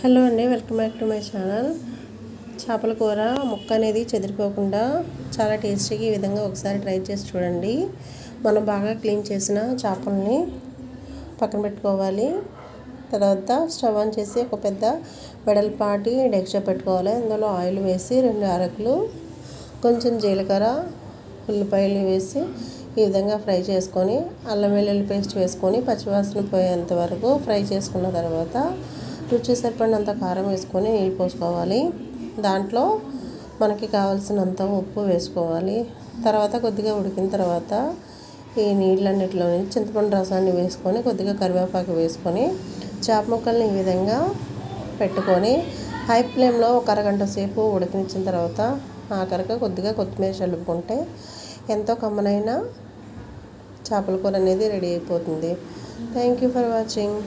Hello అండి welcome back to my channel. చేపల కూర ముక్క అనేది చెదిరిపోకుండా చాలా టేస్టీగా ఈ విధంగా ఒకసారి ట్రై చేసి చూడండి. మనం బాగా క్లీన్ చేసిన చేపల్ని పక్కన పెట్టుకోవాలి. తర్వాత స్టవ్ ఆన్ చేసి ఒక పెద్ద వెడల్పాటి డెక్ష పెట్టుకోవాలి. అందులో ఆయిల్ వేసి రెండు అరకులు కొంచెం జీలకర్ర ఉల్లిపాయలు వేసి ఈ విధంగా ఫ్రై చేసుకొని అల్లం వెల్లుల్లి పేస్ట్ వేసుకొని పచ్చివాసన పోయేంత వరకు ఫ్రై చేసుకున్న తర్వాత రుచి సరిపడినంత కారం వేసుకొని నీళ్ళు పోసుకోవాలి. దాంట్లో మనకి కావాల్సినంత ఉప్పు వేసుకోవాలి. తర్వాత కొద్దిగా ఉడికిన తర్వాత ఈ నీళ్ళన్నిటిలోని చింతపండు రసాన్ని వేసుకొని కొద్దిగా కరివేపాకు వేసుకొని చేప ముక్కల్ని ఈ విధంగా పెట్టుకొని హై ఫ్లేమ్లో ఒక అరగంట సేపు ఉడికించిన తర్వాత ఆఖరిగా కొద్దిగా కొత్తిమీర చల్లుకుంటే ఎంతో కమ్మనైన చేపల కూర అనేది రెడీ అయిపోతుంది. Thank you for watching